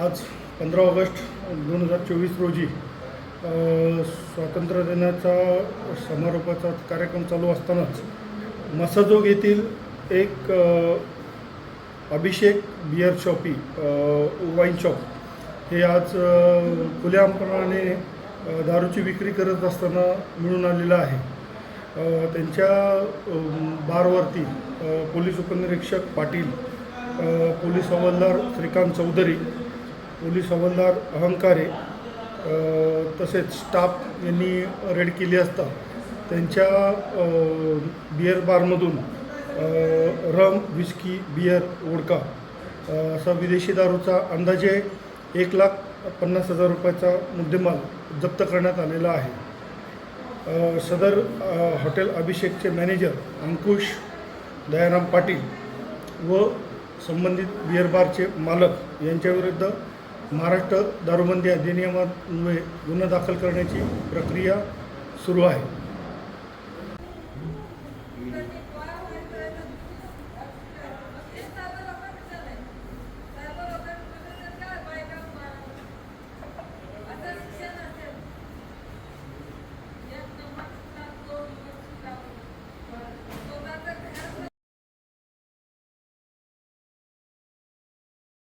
आज पंधरा ऑगस्ट दोन हजार चोवीस रोजी स्वातंत्र्य दिनाचा समारोपाचा कार्यक्रम चालू असतानाच मसाजोग येथील एक Abhishek beer shoppe wine shop हे आज अ, खुल्यापणाने दारूची विक्री करत असताना मिळून आलेलं आहे. त्यांच्या बारवरती पोलीस उपनिरीक्षक पाटील पोलीस हवालदार श्रीकांत चौधरी पोलीस हवालदार अहंकारे तसेच स्टाफ यांनी रेड केली असता त्यांच्या अ, बियर बारमधून रम विस्की बियर वोडका असा विदेशी दारूचा अंदाजे एक लाख पन्नास हजार रुपयाचा मुद्देमाल जप्त करण्यात आलेला आहे. सदर हॉटेल अभिषेकचे मॅनेजर अंकुश दयाराम पाटील व संबंधित बिअर बारचे मालक यांच्याविरुद्ध महाराष्ट्र दारूबंदी अधिनियमामुळे गुन्हा दाखल करण्याची प्रक्रिया सुरू आहे.